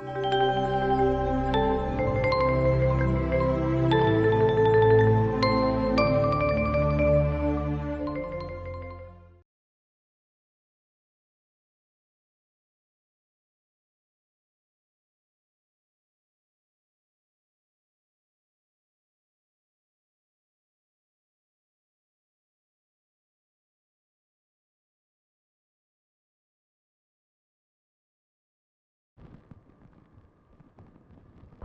you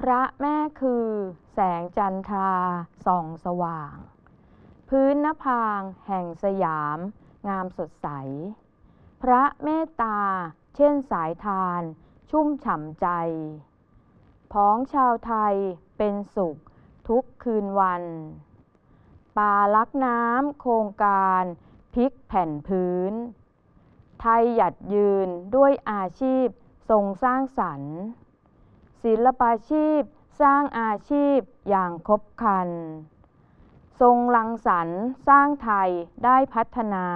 พระแม่คือแสงจันทราส่องสว่าง พื้นนภางแห่งสยาม งามสดใส พระเมตตา เช่นสายทาน ชุ่มฉ่ำใจพ้องชาวไทยเป็นสุขทุกคืนวัน ป่าลักน้ำโครงการพลิกแผ่นพื้น ไทยหยัดยืนด้วยอาชีพทรงสร้างสรรค์ ศิลปาชีพ สร้างอาชีพอย่างครบคัน ทรงรังสรรสร้างไทยได้พัฒนา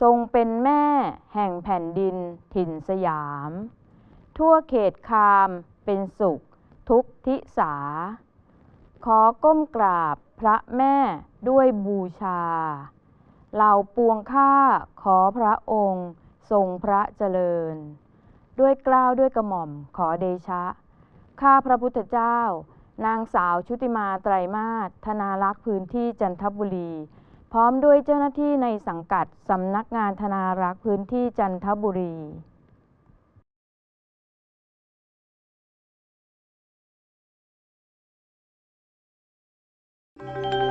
ทรงเป็นแม่แห่งแผ่นดินถิ่นสยาม ทั่วเขตคามเป็นสุขทุกทิสา ขอก้มกราบพระแม่ด้วยบูชา เหล่าปวงข้าขอพระองค์ทรงพระเจริญ ด้วยกล้าวด้วยกระหม่อมขอเดชะ ข้าพระพุทธเจ้า นางสาวชุติมาไตรมาสธนารักษ์พื้นที่จันทบุรี พร้อมด้วยเจ้าหน้าที่ในสังกัดสำนักงานธนารักษ์พื้นที่จันทบุรี Thank